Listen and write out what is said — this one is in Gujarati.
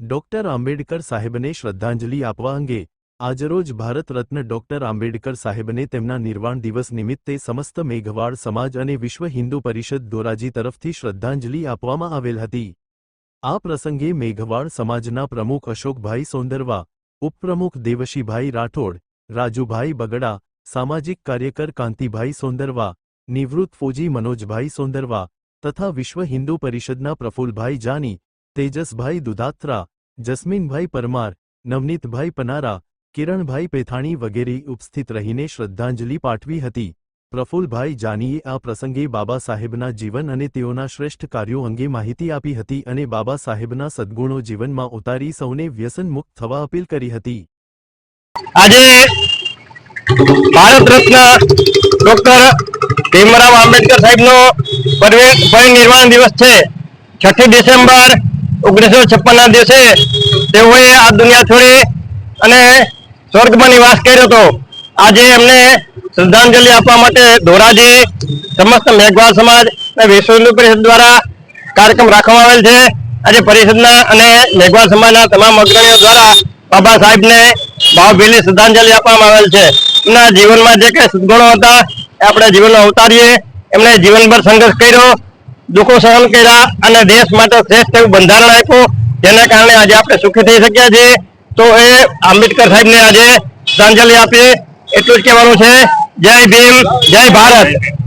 ડોક્ટર આંબેડકર સાહેબને શ્રદ્ધાંજલિ આપવા અંગે આજરોજ ભારત રત્ન ડોક્ટર આંબેડકર સાહેબને તેમના નિર્વાણ દિવસ નિમિત્તે સમસ્ત મેઘવાળ સમાજ અને વિશ્વ હિન્દુ પરિષદ ધોરાજી તરફથી શ્રદ્ધાંજલિ આપવામાં આવેલ હતી. આ પ્રસંગે મેઘવાળ સમાજના પ્રમુખ અશોકભાઈ સોંદરવા, ઉપપ્રમુખ દેવશીભાઈ રાઠોડ, રાજુભાઈ બગડા, સામાજિક કાર્યકર કાંતિભાઈ સોંદરવા, નિવૃત્ત ફોજી મનોજભાઈ સોંદરવા તથા વિશ્વ હિન્દુ પરિષદના પ્રફુલભાઈ જાની તેજસભાઈ દુધાત્રા, જસ્મીનભાઈ પરમાર, નવનીતભાઈ પનારા, કિરણભાઈ પેથાણી વગેરે ઉપસ્થિત રહીને શ્રદ્ધાંજલિ પાઠવી હતી. પ્રફુલભાઈ જાનીએ આ પ્રસંગે બાબા સાહેબના જીવન અને તેઓના શ્રેષ્ઠ કાર્યો અંગે માહિતી આપી હતી અને બાબા સાહેબના સદ્ગુણો જીવનમાં ઉતારી સૌને વ્યસનમુક્ત થવા અપીલ કરી હતી. આજે ભારત રત્ન ડોક્ટર ભીમરાવ આંબેડકર સાહેબનો પરિનિર્વાણ દિવસ છે. છઠ્ઠી ડિસેમ્બર ઓગણીસો છપ્પનના દિવસે તેઓએ આ દુનિયા છોડી અને સ્વર્ગમાં નિવાસ કર્યો હતો. આજે એમને શ્રદ્ધાંજલિ આપવા માટે ધોરાજી, સમસ્ત મેઘવાલ સમાજ અને વિશ્વ હિન્દુ પરિષદ દ્વારા કાર્યક્રમ રાખવામાં આવેલ છે. આજે પરિષદના અને મેઘવાલ સમાજના તમામ અગ્રણીઓ દ્વારા બાબા સાહેબને ભાવભીની શ્રદ્ધાંજલિ આપવામાં આવેલ છે. એમના જીવનમાં જે કઈ સદગુણો હતા, એ આપણે જીવનમાં ઉતારીએ. એમણે જીવનભર સંઘર્ષ કર્યો. દુઃખો સહન કર્યા અને દેશ માટે શ્રેષ્ઠ એવું બંધારણ આપ્યું. જેના કારણે આજે આપણે સુખી થઈ શક્યા છીએ. તો એ આંબેડકર સાહેબને આજે શ્રદ્ધાંજલિ આપીએ. એટલું જ કહેવાનું છે. જય ભીમ, જય ભારત.